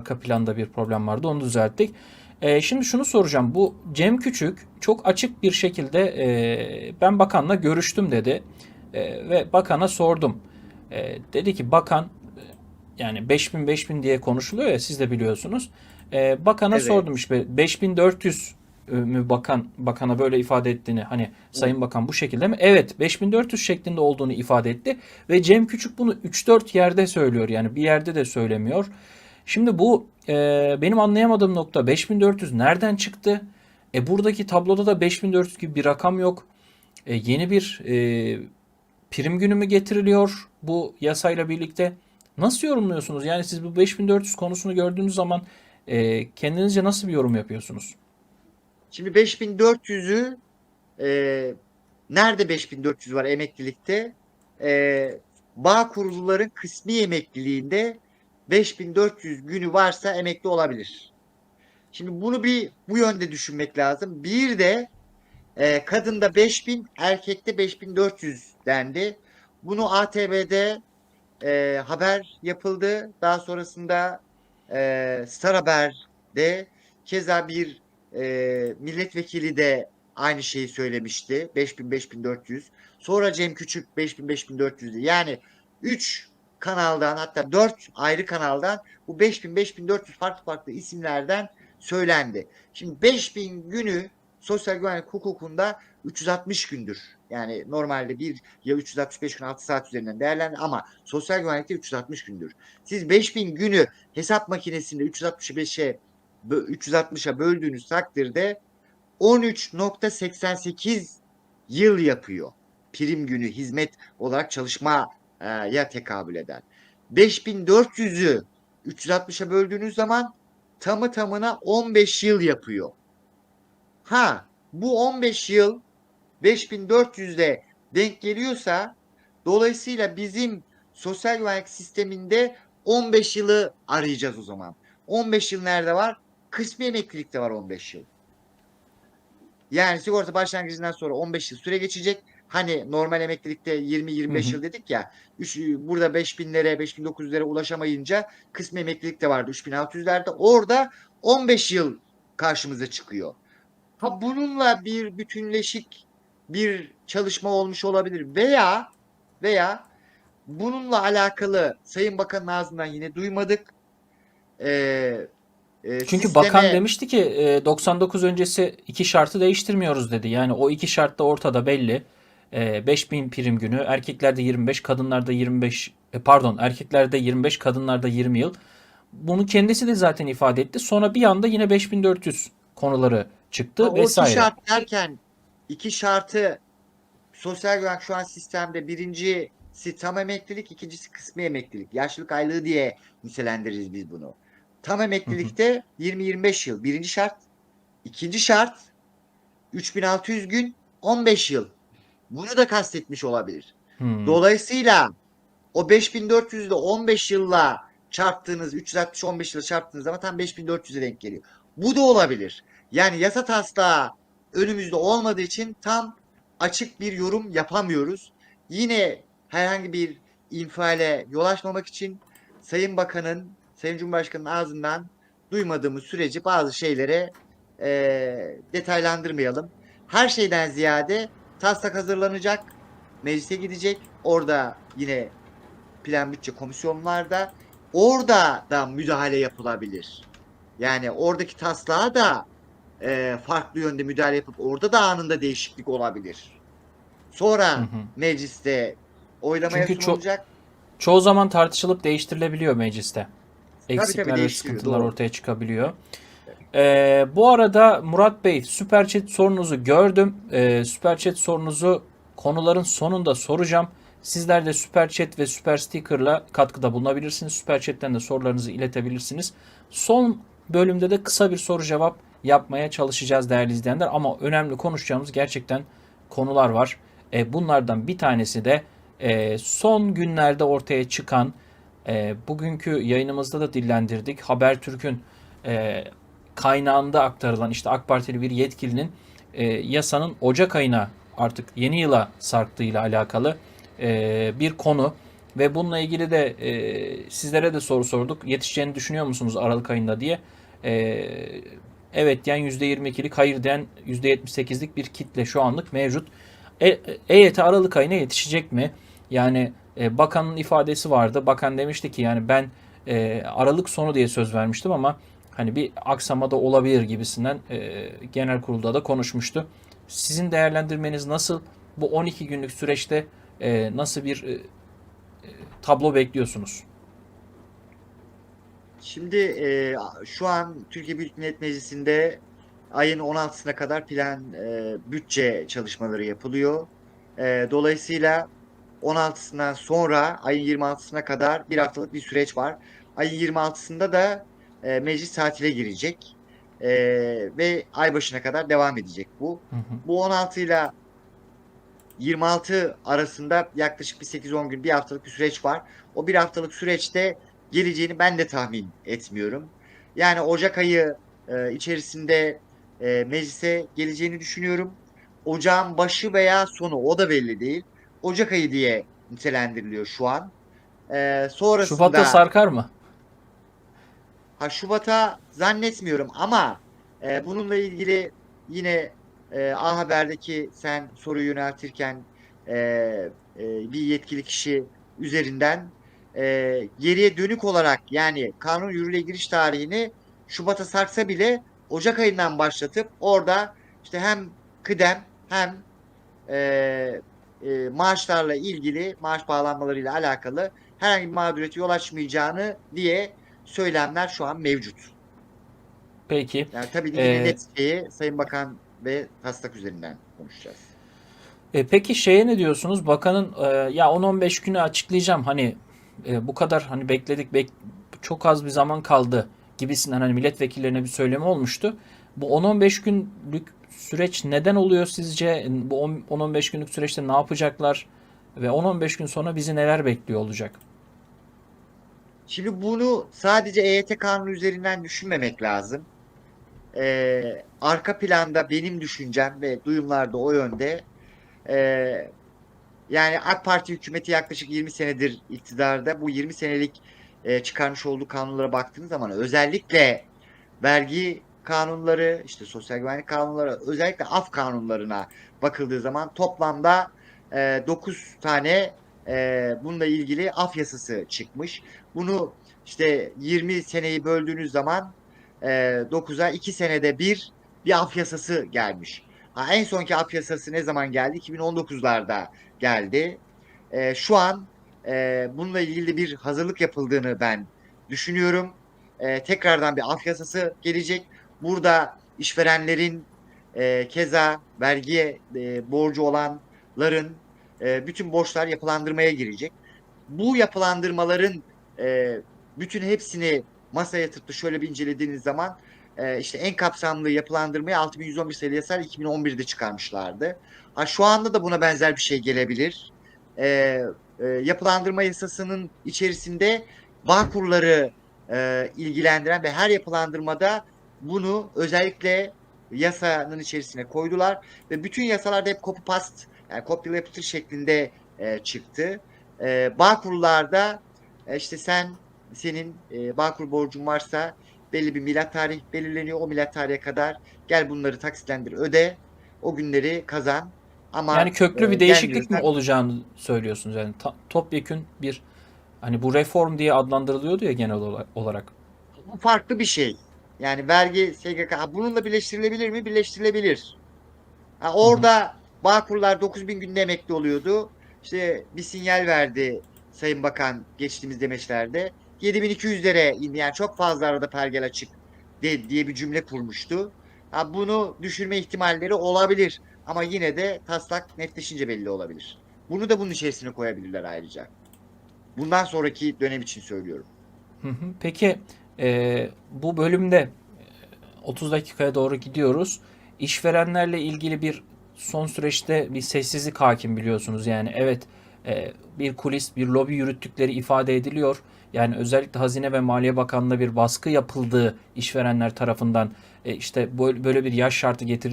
arka planda bir problem vardı. Onu düzelttik. E, şimdi şunu soracağım. Bu Cem Küçük çok açık bir şekilde e, ben bakanla görüştüm dedi. E, ve bakana sordum. E, dedi ki bakan e, yani 5000 5000 diye konuşuluyor ya siz de biliyorsunuz. E, bakana Evet. sordum işte 5400 mü bakan bakana böyle ifade ettiğini hani Sayın Bakan bu şekilde mi? Evet 5400 şeklinde olduğunu ifade etti ve Cem Küçük bunu 3-4 yerde söylüyor yani bir yerde de söylemiyor. Şimdi bu e, benim anlayamadığım nokta 5400 nereden çıktı? E buradaki tabloda da 5400 gibi bir rakam yok. E, yeni bir e, prim günü mü getiriliyor bu yasayla birlikte? Nasıl yorumluyorsunuz? Yani siz bu 5400 konusunu gördüğünüz zaman e, kendinizce nasıl bir yorum yapıyorsunuz? Şimdi 5400'ü e, nerede 5400 var emeklilikte? E, bağ kuruluların kısmi emekliliğinde 5400 günü varsa emekli olabilir. Şimdi bunu bir bu yönde düşünmek lazım. Bir de e, kadında 5000, erkekte 5400 dendi. Bunu ATV'de e, haber yapıldı. Daha sonrasında e, Star Haber'de keza bir e, milletvekili de aynı şeyi söylemişti. 5000 5400. Sonra Cem Küçük 5000 5400'dü. Yani 3 kanaldan hatta 4 ayrı kanaldan bu 5000 5400 farklı farklı isimlerden söylendi. Şimdi 5000 günü sosyal güvenlik hukukunda 360 gündür. Yani normalde bir ya 365 gün 6 saat üzerinden değerlendir ama sosyal güvenlikte 360 gündür. Siz 5000 günü hesap makinesinde 365'e bö- 360'a böldüğünüz takdirde 13.88 yıl yapıyor. Prim günü hizmet olarak çalışmaya tekabül eder. 5400'ü 360'a böldüğünüz zaman tamı tamına 15 yıl yapıyor. Ha bu 15 yıl 5400'de denk geliyorsa dolayısıyla bizim sosyal güvenlik sisteminde 15 yılı arayacağız o zaman. 15 yıl nerede var? Kısmi emeklilikte var 15 yıl. Yani sigorta başlangıcından sonra 15 yıl süre geçecek. Hani normal emeklilikte 20-25 Hı hı. yıl dedik ya. Üç, burada 5000'lere 5900'lere ulaşamayınca kısmi emeklilik de vardı 3600'lerde. Orada 15 yıl karşımıza çıkıyor. Ha bununla bir bütünleşik bir çalışma olmuş olabilir veya veya bununla alakalı Sayın Bakan'ın ağzından yine duymadık. Ee, e, Çünkü bakan sisteme- demişti ki e, 99 öncesi iki şartı değiştirmiyoruz dedi. Yani o iki şart da ortada belli. E, 5000 prim günü, erkeklerde 25, kadınlarda 25, e, pardon erkeklerde 25, kadınlarda 20 yıl. Bunu kendisi de zaten ifade etti. Sonra bir anda yine 5400 konuları çıktı Ha, o iki vesaire. şart derken iki şartı sosyal güvenlik şu an sistemde birincisi tam emeklilik, ikincisi kısmi emeklilik. Yaşlılık aylığı diye nitelendiririz biz bunu. Tam emeklilikte 20-25 yıl birinci şart. İkinci şart 3600 gün 15 yıl. Bunu da kastetmiş olabilir. Hmm. Dolayısıyla o 5400'de 15 yılla çarptığınız 360 15 yılla çarptığınız zaman tam 5400'e denk geliyor. Bu da olabilir. Yani yasa taslağı önümüzde olmadığı için tam açık bir yorum yapamıyoruz. Yine herhangi bir infiale yol açmamak için Sayın Bakan'ın, Sayın Cumhurbaşkanı'nın ağzından duymadığımız sürece bazı şeylere eee, detaylandırmayalım. Her şeyden ziyade taslak hazırlanacak, meclise gidecek. Orada yine plan bütçe komisyonlarda orada da müdahale yapılabilir. Yani oradaki taslağa da e, farklı yönde müdahale yapıp orada da anında değişiklik olabilir. Sonra Hı hı. mecliste oylamaya Çünkü sunulacak. Çoğu zaman tartışılıp değiştirilebiliyor mecliste. tabii Eksikler ve sıkıntılar doğru. ortaya çıkabiliyor. Ee, bu arada Murat Bey Süper Chat sorunuzu gördüm. Ee, Süper Chat sorunuzu konuların sonunda soracağım. Sizler de Süper Chat ve Süper Sticker'la katkıda bulunabilirsiniz. Süper Chat'ten de sorularınızı iletebilirsiniz. Son bölümde de kısa bir soru cevap yapmaya çalışacağız değerli izleyenler. Ama önemli konuşacağımız gerçekten konular var. E, bunlardan bir tanesi de e, son günlerde ortaya çıkan e, bugünkü yayınımızda da dillendirdik. Habertürk'ün e, kaynağında aktarılan işte AK Partili bir yetkilinin e, yasanın Ocak ayına artık yeni yıla sarktığıyla alakalı e, bir konu. Ve bununla ilgili de e, sizlere de soru sorduk. Yetişeceğini düşünüyor musunuz Aralık ayında diye. E, evet diyen %22'lik, hayır diyen %78'lik bir kitle şu anlık mevcut. E, EYT Aralık ayına yetişecek mi? Yani e, bakanın ifadesi vardı. Bakan demişti ki yani ben e, Aralık sonu diye söz vermiştim ama hani bir aksama da olabilir gibisinden e, genel kurulda da konuşmuştu. Sizin değerlendirmeniz nasıl? Bu 12 günlük süreçte e, nasıl bir e, e, tablo bekliyorsunuz? Şimdi e, şu an Türkiye Büyük Millet Meclisi'nde ayın 16'sına kadar plan e, bütçe çalışmaları yapılıyor. E, dolayısıyla 16'sından sonra ayın 26'sına kadar bir haftalık bir süreç var. Ayın 26'sında da e, meclis tatile girecek. E, ve ay başına kadar devam edecek bu. Hı hı. Bu 16 ile 26 arasında yaklaşık bir 8-10 gün bir haftalık bir süreç var. O bir haftalık süreçte geleceğini ben de tahmin etmiyorum. Yani Ocak ayı e, içerisinde e, meclise geleceğini düşünüyorum. Ocağın başı veya sonu o da belli değil. Ocak ayı diye nitelendiriliyor şu an. E, sonrasında Şubat'ta sarkar mı? Ha Şubat'a zannetmiyorum ama e, bununla ilgili yine e, A Haber'deki sen soruyu yöneltirken e, e, bir yetkili kişi üzerinden e, geriye dönük olarak yani kanun yürürlüğe giriş tarihini Şubat'a sarksa bile Ocak ayından başlatıp orada işte hem kıdem hem e, e, maaşlarla ilgili maaş bağlanmalarıyla alakalı herhangi bir mağduriyete yol açmayacağını diye söylemler şu an mevcut. Peki. Yani tabii Ee, yine net şeyi Sayın Bakan ve taslak üzerinden konuşacağız. E, peki şeye ne diyorsunuz? Bakanın e, ya 10-15 günü açıklayacağım. Hani e, bu kadar hani bekledik bek çok az bir zaman kaldı gibisinden hani milletvekillerine bir söylemi olmuştu. Bu 10-15 günlük süreç neden oluyor sizce? Bu 10-15 günlük süreçte ne yapacaklar? Ve 10-15 gün sonra bizi neler bekliyor olacak? Şimdi bunu sadece EYT kanunu üzerinden düşünmemek lazım. Ee, arka planda benim düşüncem ve duyumlar da o yönde. Ee, yani AK Parti hükümeti yaklaşık 20 senedir iktidarda. Bu 20 senelik e, çıkarmış olduğu kanunlara baktığınız zaman özellikle vergi kanunları, işte sosyal güvenlik kanunları, özellikle af kanunlarına bakıldığı zaman toplamda e, 9 tane e, bununla ilgili af yasası çıkmış. Bunu işte 20 seneyi böldüğünüz zaman e, 9'a 2 senede bir bir af yasası gelmiş. Ha, en sonki af yasası ne zaman geldi? 2019'larda geldi. E, şu an e, bununla ilgili bir hazırlık yapıldığını ben düşünüyorum. E, tekrardan bir af yasası gelecek. Burada işverenlerin e, keza vergiye e, borcu olanların e, bütün borçlar yapılandırmaya girecek. Bu yapılandırmaların e, bütün hepsini masaya yatırıp şöyle bir incelediğiniz zaman e, işte en kapsamlı yapılandırmayı 6111 sayılı yasal 2011'de çıkarmışlardı. Ha, şu anda da buna benzer bir şey gelebilir. E, e, yapılandırma yasasının içerisinde bağ kurları e, ilgilendiren ve her yapılandırmada bunu özellikle yasanın içerisine koydular ve bütün yasalarda hep copy paste yani kopyala yapıştır şeklinde e, çıktı. E, bağ kurlarda e, işte sen senin e, Bağkur borcun varsa belli bir milat tarih belirleniyor. O milat tarihe kadar gel bunları taksitlendir öde. O günleri kazan. Ama Yani köklü e, bir değişiklik mi olacağını söylüyorsunuz yani Ta- topyekün bir hani bu reform diye adlandırılıyordu ya genel ola- olarak. Bu farklı bir şey. Yani vergi SGK bununla birleştirilebilir mi? Birleştirilebilir. Ha, orada Bağkurlar 9000 günde emekli oluyordu. İşte bir sinyal verdi Sayın Bakan geçtiğimiz demeçlerde. 7200'lere indi. Yani çok fazla arada pergel açık de, diye bir cümle kurmuştu. Ha, bunu düşürme ihtimalleri olabilir. Ama yine de taslak netleşince belli olabilir. Bunu da bunun içerisine koyabilirler ayrıca. Bundan sonraki dönem için söylüyorum. Peki e, bu bölümde e, 30 dakikaya doğru gidiyoruz. İşverenlerle ilgili bir son süreçte bir sessizlik hakim biliyorsunuz. Yani evet e, bir kulis, bir lobi yürüttükleri ifade ediliyor. Yani özellikle Hazine ve Maliye Bakanlığı'na bir baskı yapıldığı işverenler tarafından e, işte böyle bir yaş şartı getir